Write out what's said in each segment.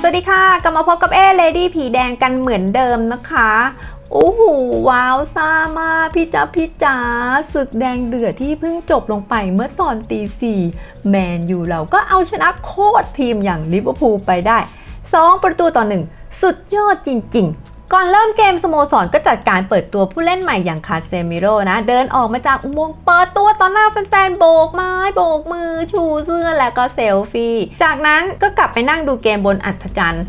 สวัสดีค่ะ กลับมาพบกับเอเลดี้ผีแดงกันเหมือนเดิมนะคะโอ้โหว้าวซ่ามากพี่จ๊ะพี่จ๋าศึกแดงเดือดที่เพิ่งจบลงไปเมื่อตอนตีสี่แมนยูเราก็เอาชนะโคตรทีมอย่างลิเวอร์พูลไปได้ 2 ประตูต่อหนึ่งสุดยอดจริง ๆ ก่อนเริ่มเกมสโมสรก็จัดการเปิดตัวผู้เล่นใหม่อย่างคาเซมิโร่นะ เดินออกมาจากอุโมงค์เปิดตัวต่อหน้าแฟนๆโบกไม้โบกมือ ชูเสื้อแล้วก็เซลฟี่ จากนั้นก็กลับไปนั่งดูเกมบนอัศจรรย์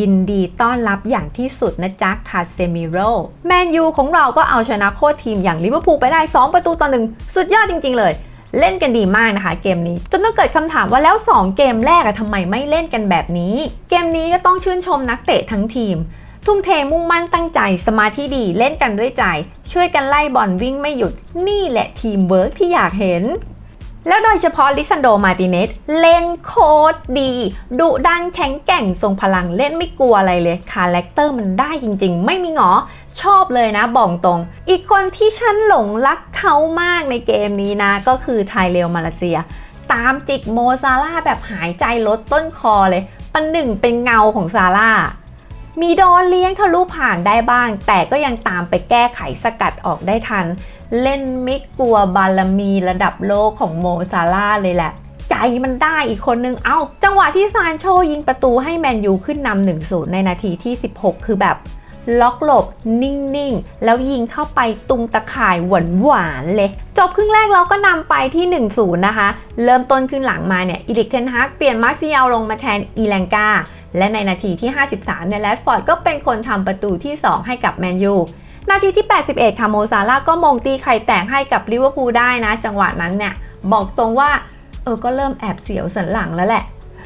ยินดีต้อนรับอย่างที่สุดนะจ๊ะคาเซมิโร่แมนยูของเราก็เอาชนะโคตรทีมอย่างลิเวอร์พูลไปได้ 2 ประตูต่อหนึ่งสุดยอดจริง ๆ เลย เล่นกันดีมากนะคะเกมนี้ จนต้องเกิดคำถามว่าแล้ว 2 เกมแรกอะทำไมไม่เล่นกันแบบนี้ เกมนี้ก็ต้องชื่นชมนักเตะทั้งทีม ทุ่มเทมุ่งมั่นตั้งใจสมาธิดีเล่นกันด้วยใจ ช่วยกันไล่บอลวิ่งไม่หยุด นี่แหละทีมเวิร์กที่อยากเห็น แล้วโดยเฉพาะลิซันโดมาติเนสเล่นโคตรดีดุดันแข็งแกร่งทรงพลังเล่นไม่กลัวอะไรเลยคาแรคเตอร์มันได้จริงๆ ไม่มีหงอ ชอบเลยนะบอกตรง อีกคนที่ฉันหลงรักเขามากในเกมนี้นะ ก็คือไทเรลมาเลเซีย ตามจิกโมซาร่าแบบหายใจลดต้นคอเลยปันหนึ่งเป็นเงาของซาร่า มีโดนเลี้ยงทะลุผ่านได้บ้าง แต่ก็ยังตามไปแก้ไขสกัดออกได้ทัน เล่นไม่กลัวบารมีระดับโลกของโมซาร่าเลยแหละ ใจมันได้อีกคนนึง เอ้า จังหวะที่ซานโชยิงประตูให้แมนยูขึ้นนำ1-0 ในนาทีที่ 16 คือแบบ ล็อกหลบ นิ่ง ๆ แล้วยิงเข้าไปตุงตะข่ายหวานหวานๆเลย จบครึ่งแรกเราก็นำไปที่ 1-0 นะคะ เริ่มต้นขึ้นหลังมาเนี่ยอีริกเทนฮากเปลี่ยนมาร์เซียลลงมาแทนอีแลงกาและในนาทีที่ 53 เนี่ยแรดฟอร์ดก็เป็นคนทำประตูที่ 2 ให้กับแมนยูนาทีที่ 81 ค่ะโมซาร่าก็มงตีไข่แตกให้กับลิเวอร์พูลได้นะ จังหวะนั้นเนี่ย บอกตรงว่า เออ ก็เริ่มแอบเสียวสันหลังแล้วแหละ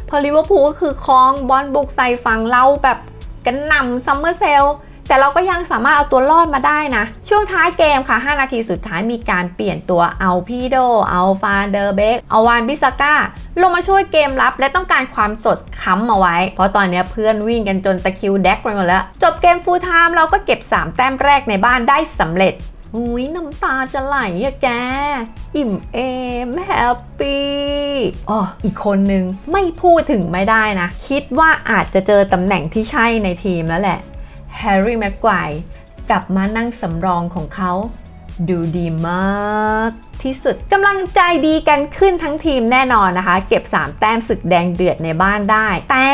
พอลิเวอร์พูลก็คือคล้องบอลบุกใส่ฝั่งเราแบบ กันนำซัมเมอร์เซลแต่เราก็ยังสามารถเอาตัวรอดมาได้นะ ช่วงท้ายเกมค่ะ 5 นาทีสุดท้ายมีการเปลี่ยนตัวเอาพีโด เอาฟาเดอร์เบกเอาวานบิสก้า ลงมาช่วยเกมรับ และต้องการความสดค้ำมาไว้ เพราะตอนนี้เพื่อนวิ่งกันจนตะคิวแดกไปหมดแล้ว จบเกมฟูลไทม์เราก็เก็บ 3 แต้มแรกในบ้านได้สำเร็จ หุยน้ำตาจะไหลอะแก อิ่มเอมแฮปปี้อ๋ออีกคนนึงไม่พูดถึงไม่ได้นะ คิดว่าอาจจะเจอตำแหน่งที่ใช่ในทีมแล้วแหละแฮร์รี่แม็กไกวกลับมานั่งสำรองของเขา ดูดีมากที่สุดกำลังใจดีกันขึ้นทั้งทีมแน่นอนนะคะ เก็บ 3 แต้มศึกแดงเดือดในบ้านได้ แต่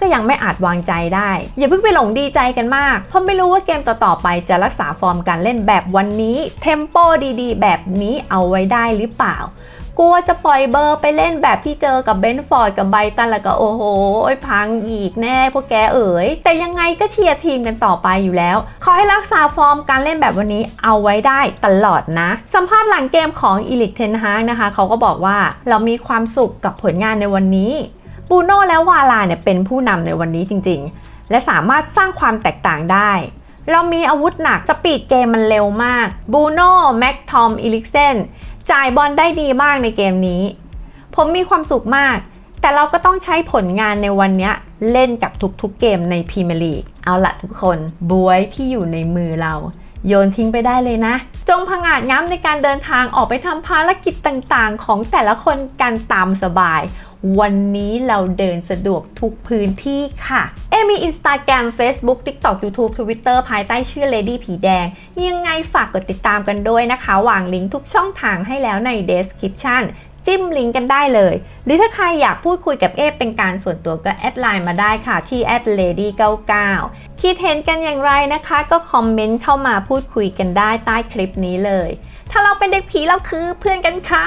ก็ยังไม่อาจวางใจได้ อย่าเพิ่งไปหลงดีใจกันมาก เพราะไม่รู้ว่าเกมต่อๆไปจะรักษาฟอร์มการเล่นแบบวันนี้ เทมโปดีๆ แบบนี้เอาไว้ได้หรือเปล่า กลัวจะปล่อยเบอร์ไปเล่นแบบที่เจอกับเบนฟอร์ดกับไบตันแล้วก็โอ้โหพังอีกแน่พวกแกเอ๋ย แต่ยังไงก็เชียร์ทีมกันต่อไปอยู่แล้ว ขอให้รักษาฟอร์มการเล่นแบบวันนี้เอาไว้ได้ตลอดนะ สัมภาษณ์หลังเกมของอีลิกเทนฮากนะคะเขาก็บอกว่าเรามีความสุขกับผลงานในวันนี้บูโน่และวาลาเนี่ยเป็นผู้นำในวันนี้จริงๆ และสามารถสร้างความแตกต่างได้เรามีอาวุธหนัก สปีดเกมมันเร็วมาก บูโน่ แม็กทอม อิลิกเซน จ่ายบอลได้ดีมากในเกมนี้ ผมมีความสุขมาก แต่เราก็ต้องใช้ผลงานในวันนี้เล่นกับทุกๆเกมในพรีเมียร์ลีก เอาละทุกคนบวยที่อยู่ในมือเรา โยนทิ้งไปได้เลยนะ จงผงาดง้ำในการเดินทางออกไปทำภารกิจต่างๆ ของแต่ละคนกันตามสบาย วันนี้เราเดินสะดวกทุกพื้นที่ค่ะ เอมี Instagram Facebook TikTok YouTube Twitter ภายใต้ชื่อ Lady ผีแดง ยังไงฝากกดติดตามกันด้วยนะคะ วางลิงก์ทุกช่องทางให้แล้วใน description จิ้มลิงก์กันได้เลย หรือถ้าใครอยากพูดคุยกับเอฟเป็นการส่วนตัวก็แอดไลน์มาได้ค่ะที่ @lady99 คิดเห็นกันอย่างไรนะคะ ก็คอมเมนต์เข้ามาพูดคุยกันได้ใต้คลิปนี้เลย ถ้าเราเป็นเด็กผีเราคือเพื่อนกันค่ะ